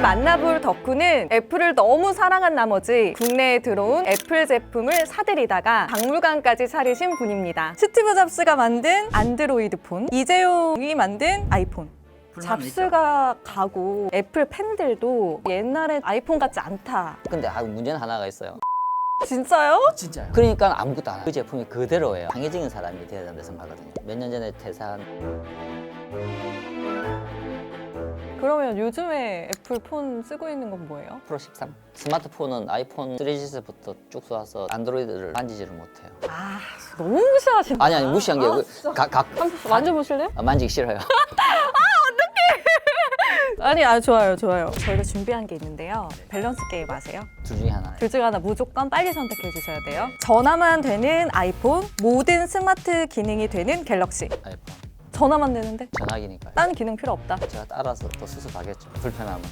만나볼 덕후는 애플을 너무 사랑한 나머지 국내에 들어온 애플 제품을 사들이다가 박물관까지 차리신 분입니다. 스티브 잡스가 만든 안드로이드 폰, 이재용이 만든 아이폰. 잡스가 가고 애플 팬들도 옛날에 아이폰 같지 않다. 근데 아, 문제는 하나가 있어요. 진짜요? 진짜요? 그러니까 아무것도 안 해요. 그 제품이 그대로예요. 창의적인 사람이 돼야 된다 생각하거든요. 몇 년 전에 퇴사한 그러면 요즘에 애플 폰 쓰고 있는 건 뭐예요? 프로 13. 스마트폰은 아이폰 3GS부터 쭉 쏘아서 안드로이드를 만지지를 못해요. 아 너무 무시하신다. 아니 아니 무시한 게 아, 그, 각, 각 한번 만져보실래요? 아, 만지기 싫어요. 아니, 아 좋아요, 좋아요. 저희가 준비한 게 있는데요. 밸런스 게임 아세요? 둘 중에 하나. 둘중 하나 무조건 빨리 선택해 주셔야 돼요. 전화만 되는 아이폰, 모든 스마트 기능이 되는 갤럭시. 아이폰 전화만 되는데 전화기니까요. 다른 기능 필요 없다. 제가 따라서 또 수습하겠죠. 불편함은.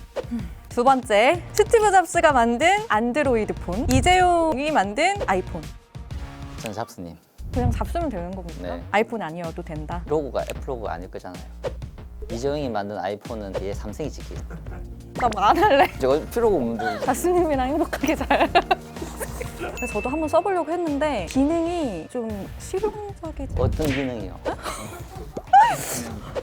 두 번째, 스티브 잡스가 만든 안드로이드 폰, 이재용이 만든 아이폰. 전 잡스님. 그냥 잡수면 되는 겁니까? 네. 아이폰 아니어도 된다. 로고가 애플 로고가 아닐 거잖아요. 이재용이 만든 아이폰은 뒤에 삼성이 찍히죠. 나뭐 안 할래. 저거 필요가 없는데 자스님이랑 행복하게 잘. 저도 한번 써보려고 했는데 기능이 좀 실용적이지. 어떤 기능이요?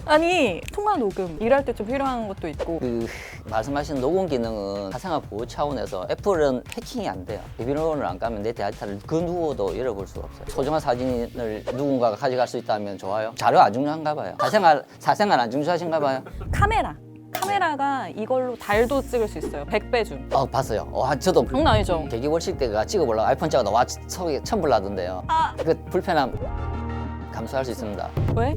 아니 통화 녹음 일할 때 좀 필요한 것도 있고 그 말씀하신 녹음 기능은 사생활 보호 차원에서 애플은 해킹이 안 돼요. 비밀번호를 안 까면 내 데이터를 그 누구도 열어볼 수가 없어요. 소중한 사진을 누군가가 가져갈 수 있다면 좋아요. 자료 안 중요한가 봐요. 사생활 사생활 안 중요하신가 봐요. 카메라. 카메라가 이걸로 달도 찍을 수 있어요. 100배 줌. 어 봤어요. 와 저도 장난 아니죠? 계기 월식 때가 찍어보려고 아이폰 찍어 와 속에 첨불나던데요. 아. 그 불편함 감수할 수 있습니다. 왜?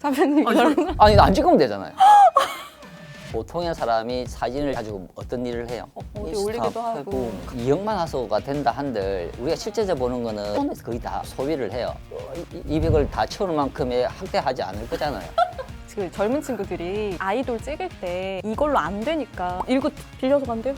사장님 이거랑 아니 안 찍으면 되잖아요. 보통의 사람이 사진을 가지고 어떤 일을 해요? 어, 어디 인스타, 올리기도 하고. 페이스북. 이억만 화소가 된다 한들 우리가 실제적으로 보는 거는 거의 다 소비를 해요. 어, 이- 200을 다 채우는 만큼의 학대하지 않을 거잖아요. 지금 젊은 친구들이 아이돌 찍을 때 이걸로 안 되니까 이거 빌려서 간대요.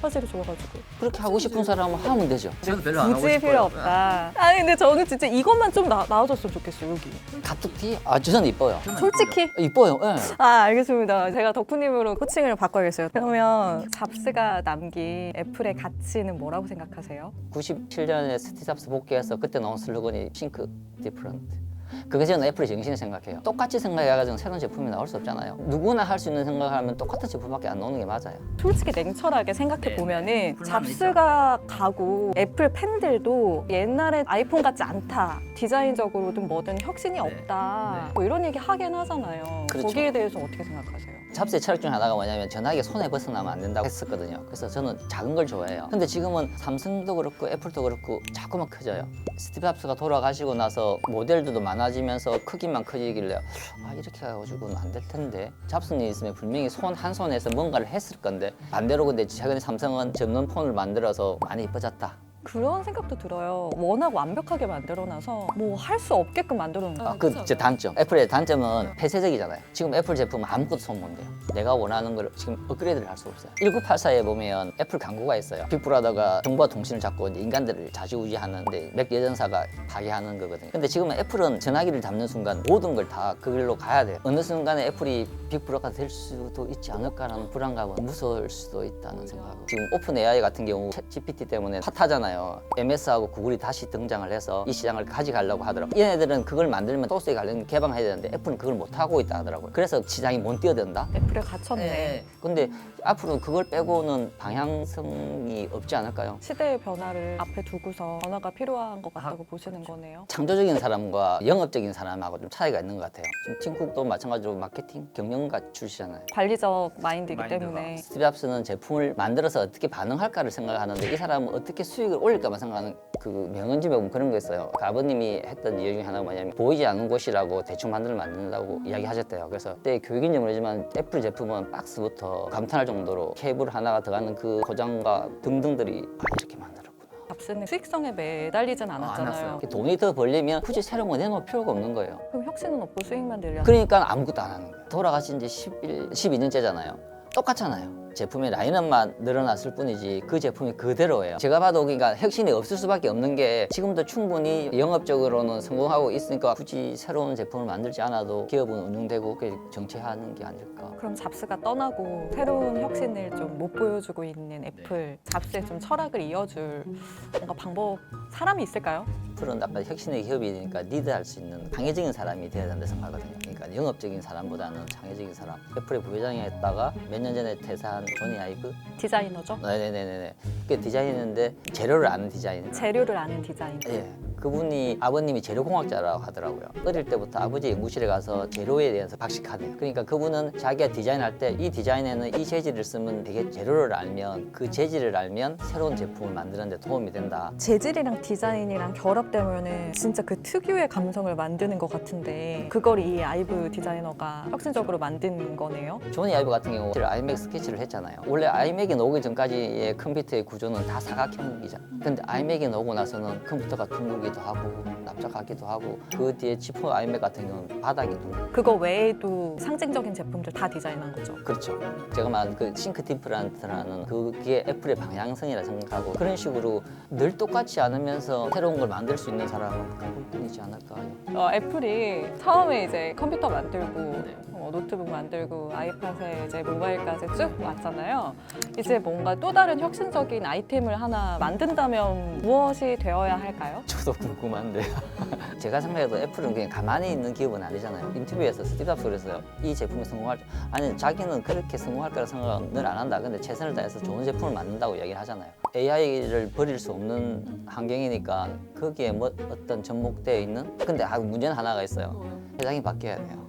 화질이 좋아가지고 그렇게 하고 싶은 사람은 하면 되죠. 저는 별로 안 하고 굳이 싶어요. 필요 없다. 아니 근데 저는 진짜 이것만 좀 나, 나와줬으면 좋겠어요 여기. 가툭티? 아 저는 이뻐요. 저는 솔직히 이뻐요. 예. 아 알겠습니다. 제가 덕후님으로 코칭을 바꿔야겠어요. 그러면 잡스가 남긴 애플의 가치는 뭐라고 생각하세요? 97년에 스티 잡스 복귀해서 그때 나온 슬로건이 싱크 디프런트. 그게 저는 애플의 정신을 생각해요. 똑같이 생각해가지고 새로운 제품이 나올 수 없잖아요. 누구나 할 수 있는 생각하면 똑같은 제품밖에 안 나오는 게 맞아요. 솔직히 냉철하게 생각해 보면은 불만은 잡스가 가고 애플 팬들도 옛날에 아이폰 같지 않다. 디자인적으로든 뭐든 혁신이 없다. 네. 뭐 이런 얘기 하긴 하잖아요. 그렇죠. 거기에 대해서 어떻게 생각하세요? 잡스의 철학 중 하나가 뭐냐면 전화기 손에 벗어나면 안 된다고 했었거든요. 그래서 저는 작은 걸 좋아해요. 근데 지금은 삼성도 그렇고 애플도 그렇고 자꾸만 커져요. 스티브 잡스가 돌아가시고 나서 모델들도 많아지면서 크기만 커지길래 아 이렇게 해가지고는 안 될 텐데 잡스님 있으면 분명히 손 한 손에서 뭔가를 했을 건데 반대로 근데 최근에 삼성은 접는 폰을 만들어서 많이 이뻐졌다. 그런 생각도 들어요. 워낙 완벽하게 만들어놔서 뭐 할 수 없게끔 만들어놓은 아, 그제 단점. 애플의 단점은 폐쇄적이잖아요. 지금 애플 제품은 아무것도 손 못 대요. 내가 원하는 걸 지금 업그레이드를 할 수 없어요. 1984에 보면 애플 광고가 있어요. 빅브라더가 정보와 통신을 잡고 이제 인간들을 자지우지하는데 맥 여전사가 파괴하는 거거든요. 근데 지금 은 애플은 전화기를 잡는 순간 모든 걸 다 그걸로 가야 돼요. 어느 순간에 애플이 빅브라가 될 수도 있지 않을까라는 불안감은 무서울 수도 있다는 생각하고 지금 오픈 AI 같은 경우 챗 GPT 때문에 핫하 잖아요. MS하고 구글이 다시 등장을 해서 이 시장을 가져가려고 하더라고요. 얘네들은 그걸 만들면 소스에 관련 개방해야 되는데 애플은 그걸 못 하고 있다 하더라고요. 그래서 시장이 못 뛰어든다. 애플에 갇혔네. 네. 근데 앞으로 그걸 빼고는 방향성이 없지 않을까요? 시대의 변화를 앞에 두고서 변화가 필요한 것 같다고 보시는 거네요. 창조적인 사람과 영업적인 사람하고 좀 차이가 있는 것 같아요. 지금 팀쿡도 마찬가지로 마케팅 경영가 출시잖아요. 관리적 마인드이기 마인드가. 때문에 스티브 잡스는 제품을 만들어서 어떻게 반응할까를 생각하는데 이 사람은 어떻게 수익을 올릴까만 생각하는 그 명언집에 보면 그런 게 있어요. 그 아버님이 했던 이유 중에 하나가 뭐냐면 보이지 않는 곳이라고 대충 만들면 만든다고 이야기하셨대요. 그래서 그때 교육인지 모르지만 애플 제품은 박스부터 감탄할 정도로 케이블 하나가 들어가는 그 고장과 등등들이 아, 이렇게 만들었구나. 잡스는 수익성에 매달리진 않았잖아요. 않았어요. 돈이 더 벌려면 굳이 새로운 거 내놓을 필요가 없는 거예요. 그럼 혁신은 없고 수익만 늘려. 그러니까 아무것도 안 하는 거예요. 돌아가신 지 11, 12년째잖아요. 똑같잖아요. 제품의 라인업만 늘어났을 뿐이지 그 제품이 그대로예요. 제가 봐도 그러니까 혁신이 없을 수밖에 없는 게 지금도 충분히 영업적으로는 성공하고 있으니까 굳이 새로운 제품을 만들지 않아도 기업은 운영되고 그게 정체하는 게 아닐까. 그럼 잡스가 떠나고 새로운 혁신을 좀 못 보여주고 있는 애플 잡스의 좀 철학을 이어줄 뭔가 방법 사람이 있을까요? 애플은 아까 혁신의 기업이니까 리드할 수 있는 창의적인 사람이 돼야 된다 생각하거든요. 그러니까 영업적인 사람보다는 창의적인 사람. 애플의 부회장이 했다가 몇 년 전에 퇴사한 조니 아이브? 디자이너죠. 네네네네. 그게 디자인인데 재료를 아는 디자인. 재료를 아는 디자인. 예. 그분이 아버님이 재료공학자라고 하더라고요. 어릴 때부터 아버지 연구실에 가서 재료에 대해서 박식하대요. 그러니까 그분은 자기가 디자인할 때 이 디자인에는 이 재질을 쓰면 되게 재료를 알면 그 재질을 알면 새로운 제품을 만드는 데 도움이 된다. 재질이랑 디자인이랑 결합되면은 진짜 그 특유의 감성을 만드는 것 같은데 그걸 이 아이브 디자이너가 혁신적으로 만든 거네요. 조니 아이브 같은 경우 아이맥 스케치를 했잖아요. 원래 아이맥이 나오기 전까지의 컴퓨터의 구조는 다 사각형이잖아. 근데 아이맥이 나오고 나서는 컴퓨터가 둥글 기도 하고 납작하기도 하고 그 뒤에 지퍼 아이맥 같은 경우는 바닥이 둥글. 그거 외에도 상징적인 제품들 다 디자인한 거죠. 그렇죠. 제가 말한 그 싱크 디프란트라는 그게 애플의 방향성이라 생각하고 그런 식으로 늘 똑같지 않으면서 새로운 걸 만들 수 있는 사람은 그분뿐이지 않을까. 어, 애플이 처음에 이제 컴퓨터 만들고 어, 노트북 만들고 아이팟에 이제 모바일까지 쭉 왔잖아요. 이제 뭔가 또 다른 혁신적인 아이템을 하나 만든다면 무엇이 되어야 할까요? 저도 궁금한데요. 제가 생각해도 애플은 그냥 가만히 있는 기업은 아니잖아요. 인터뷰에서 스티브 잡스 그랬어요. 이 제품이 성공할 아니 자기는 그렇게 성공할 거라 생각은 늘 안 한다. 근데 최선을 다해서 좋은 제품을 만든다고 이야기를 하잖아요. AI를 버릴 수 없는 환경이니까 거기에 뭐 어떤 접목되어 있는 근데 아, 문제는 하나가 있어요. 회장이 바뀌어야 돼요.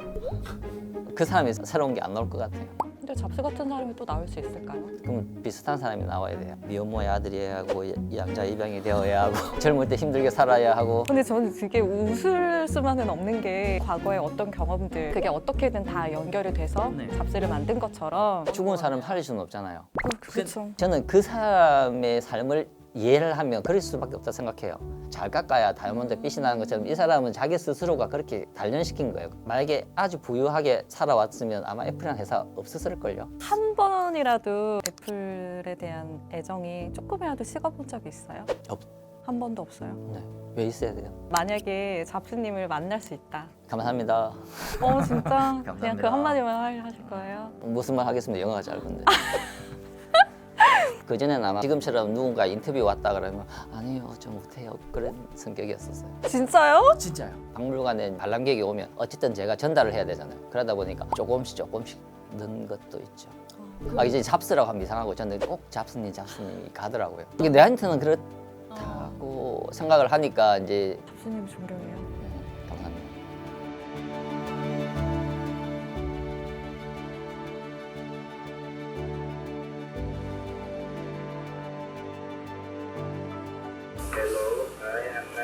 그 사람이 새로운 게 안 나올 것 같아요. 근데 잡스 같은 사람이 또 나올 수 있을까요? 그럼 비슷한 사람이 나와야 돼요. 미혼모의 아들이어야 하고 양자 입양이 되어야 하고 젊을 때 힘들게 살아야 하고 근데 저는 되게 웃을 수만은 없는 게 과거에 어떤 경험들 그게 어떻게든 다 연결이 돼서 네. 잡스를 만든 것처럼 죽은 사람 살릴 수는 없잖아요. 그렇죠. 저는 그 사람의 삶을 이해를 하면 그럴 수밖에 없다 생각해요. 잘 깎아야 다이아몬드 빛이 나는 것처럼 이 사람은 자기 스스로가 그렇게 단련시킨 거예요. 만약에 아주 부유하게 살아왔으면 아마 애플이라는 회사 없었을걸요. 한 번이라도 애플에 대한 애정이 조금이라도 식어본 적이 있어요? 없. 한 번도 없어요. 네. 왜 있어야 돼요? 만약에 잡스님을 만날 수 있다. 감사합니다. 어 진짜 그냥 그 감사합니다. 한마디만 하- 하실 거예요? 무슨 말 하겠습니다. 영어가 짧은데. 그 전에는 아마 지금처럼 누군가 인터뷰 왔다 그러면 아니요 저 못해요 그런 성격이었었어요. 진짜요? 진짜요? 박물관에 관람객이 오면 어쨌든 제가 전달을 해야 되잖아요. 그러다 보니까 조금씩 조금씩 는 것도 있죠. 아 이제 잡스라고 하면 이상하고 저는 꼭 잡스님 잡스님이 가더라고요. 이게 내한테는 그렇다고 생각을 하니까 이제 잡스님 존경해요.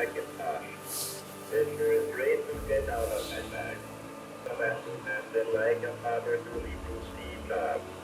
back in cash. The insurance get out of my bag. Come after them, then like a father to me to see jobs.